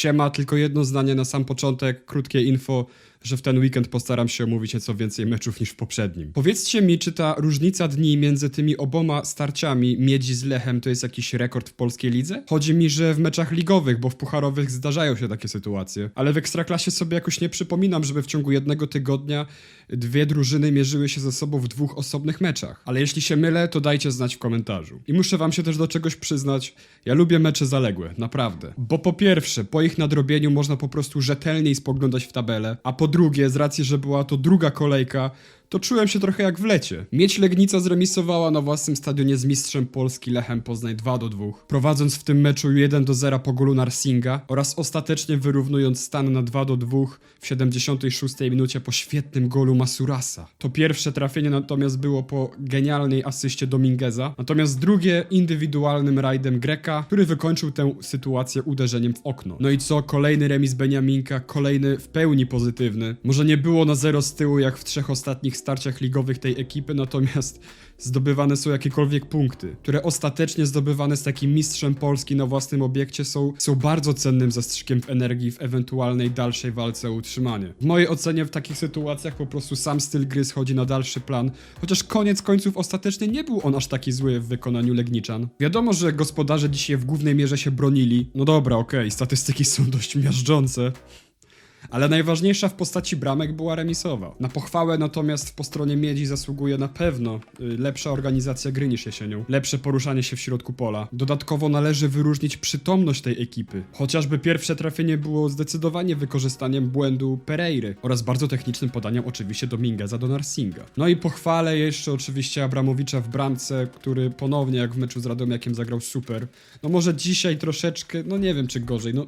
Siema, tylko jedno zdanie na sam początek, krótkie info, że w ten weekend postaram się omówić nieco więcej meczów niż w poprzednim. Powiedzcie mi, czy ta różnica dni między tymi oboma starciami Miedzi z Lechem to jest jakiś rekord w polskiej lidze? Chodzi mi, że w meczach ligowych, bo w pucharowych zdarzają się takie sytuacje, ale w Ekstraklasie sobie jakoś nie przypominam, żeby w ciągu jednego tygodnia dwie drużyny mierzyły się ze sobą w dwóch osobnych meczach. Ale jeśli się mylę, to dajcie znać w komentarzu. I muszę wam się też do czegoś przyznać, ja lubię mecze zaległe, naprawdę. Bo po pierwsze, po ich nadrobieniu można po prostu rzetelniej spoglądać w tabelę, a po drugie, z racji, że była to druga kolejka, to czułem się trochę jak w lecie. Mieć Legnica zremisowała na własnym stadionie z mistrzem Polski Lechem Poznań 2 do 2, prowadząc w tym meczu 1 do 0 po golu Narsinga oraz ostatecznie wyrównując stan na 2 do 2 w 76 minucie po świetnym golu Masurasa. To pierwsze trafienie natomiast było po genialnej asyście Domingueza, natomiast drugie indywidualnym rajdem Greka, który wykończył tę sytuację uderzeniem w okno. No i co? Kolejny remis Beniaminka, kolejny w pełni pozytywny. Może nie było na zero z tyłu jak w trzech ostatnich starciach ligowych tej ekipy, natomiast zdobywane są jakiekolwiek punkty, które ostatecznie zdobywane z takim mistrzem Polski na własnym obiekcie są, są bardzo cennym zastrzykiem w energii w ewentualnej dalszej walce o utrzymanie. W mojej ocenie w takich sytuacjach po prostu sam styl gry schodzi na dalszy plan, chociaż koniec końców ostatecznie nie był on aż taki zły w wykonaniu Legniczan. Wiadomo, że gospodarze dzisiaj w głównej mierze się bronili. No dobra, okej, statystyki są dość miażdżące. Ale najważniejsza w postaci bramek była remisowa. Na pochwałę natomiast po stronie Miedzi zasługuje na pewno y, lepsza organizacja gry niż jesienią, lepsze poruszanie się w środku pola. Dodatkowo należy wyróżnić przytomność tej ekipy. Chociażby pierwsze trafienie było zdecydowanie wykorzystaniem błędu Pereiry oraz bardzo technicznym podaniem oczywiście Domingueza do Narsinga. No i pochwalę jeszcze oczywiście Abramowicza w bramce, który ponownie jak w meczu z Radomiakiem zagrał super. No może dzisiaj troszeczkę, no nie wiem czy gorzej, no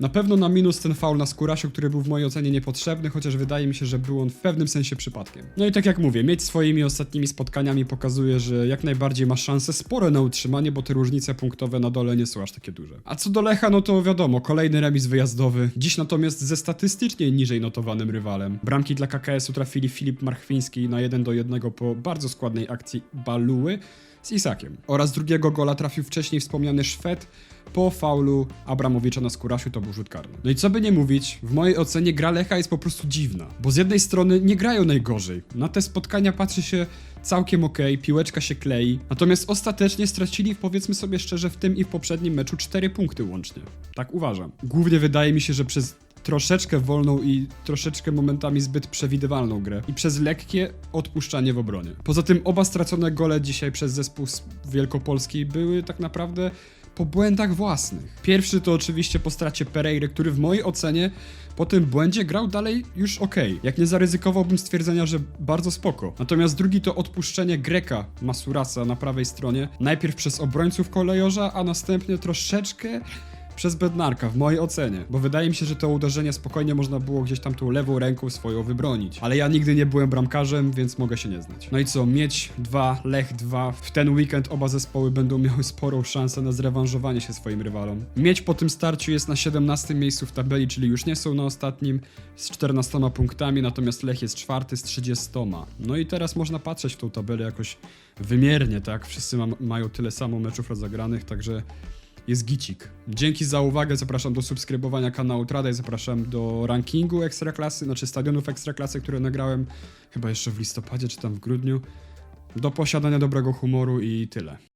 na pewno na minus ten faul na Skórasiu, który był w mojej ocenie niepotrzebny, chociaż wydaje mi się, że był on w pewnym sensie przypadkiem. No i tak jak mówię, mieć swoimi ostatnimi spotkaniami pokazuje, że jak najbardziej ma szanse spore na utrzymanie, bo te różnice punktowe na dole nie są aż takie duże. A co do Lecha, no to wiadomo, kolejny remis wyjazdowy. Dziś natomiast ze statystycznie niżej notowanym rywalem. Bramki dla KKS-u trafili Filip Marchwiński na 1 do 1 po bardzo składnej akcji Baluły z Isakiem. Oraz drugiego gola trafił wcześniej wspomniany Szwed po faulu Abramowicza na Skórasiu to był rzut karny. No i co by nie mówić, w mojej ocenie gra Lecha jest po prostu dziwna, bo z jednej strony nie grają najgorzej. Na te spotkania patrzy się całkiem okej, piłeczka się klei, natomiast ostatecznie stracili, powiedzmy sobie szczerze, w tym i w poprzednim meczu 4 punkty łącznie. Tak uważam. Głównie wydaje mi się, że przez troszeczkę wolną i troszeczkę momentami zbyt przewidywalną grę i przez lekkie odpuszczanie w obronie. Poza tym oba stracone gole dzisiaj przez zespół z Wielkopolski były tak naprawdę po błędach własnych. Pierwszy to oczywiście po stracie Pereiry, który w mojej ocenie po tym błędzie grał dalej już ok. Jak nie zaryzykowałbym stwierdzenia, że bardzo spoko. Natomiast drugi to odpuszczenie Greka Masurasa na prawej stronie. Najpierw przez obrońców kolejorza, a następnie troszeczkę przez Bednarka, w mojej ocenie, bo wydaje mi się, że to uderzenie spokojnie można było gdzieś tam tą lewą ręką swoją wybronić. Ale ja nigdy nie byłem bramkarzem, więc mogę się nie znać. No i co, mieć 2, Lech 2. W ten weekend oba zespoły będą miały sporą szansę na zrewanżowanie się swoim rywalom. Mieć po tym starciu jest na 17 miejscu w tabeli, czyli już nie są na ostatnim z 14 punktami, natomiast Lech jest czwarty z 30. No i teraz można patrzeć w tą tabelę jakoś wymiernie, tak? Wszyscy ma mają tyle samo meczów rozegranych, także jest gicik. Dzięki za uwagę, zapraszam do subskrybowania kanału Trada i zapraszam do rankingu Ekstraklasy, znaczy stadionów Ekstraklasy, które nagrałem chyba jeszcze w listopadzie czy tam w grudniu. Do posiadania dobrego humoru i tyle.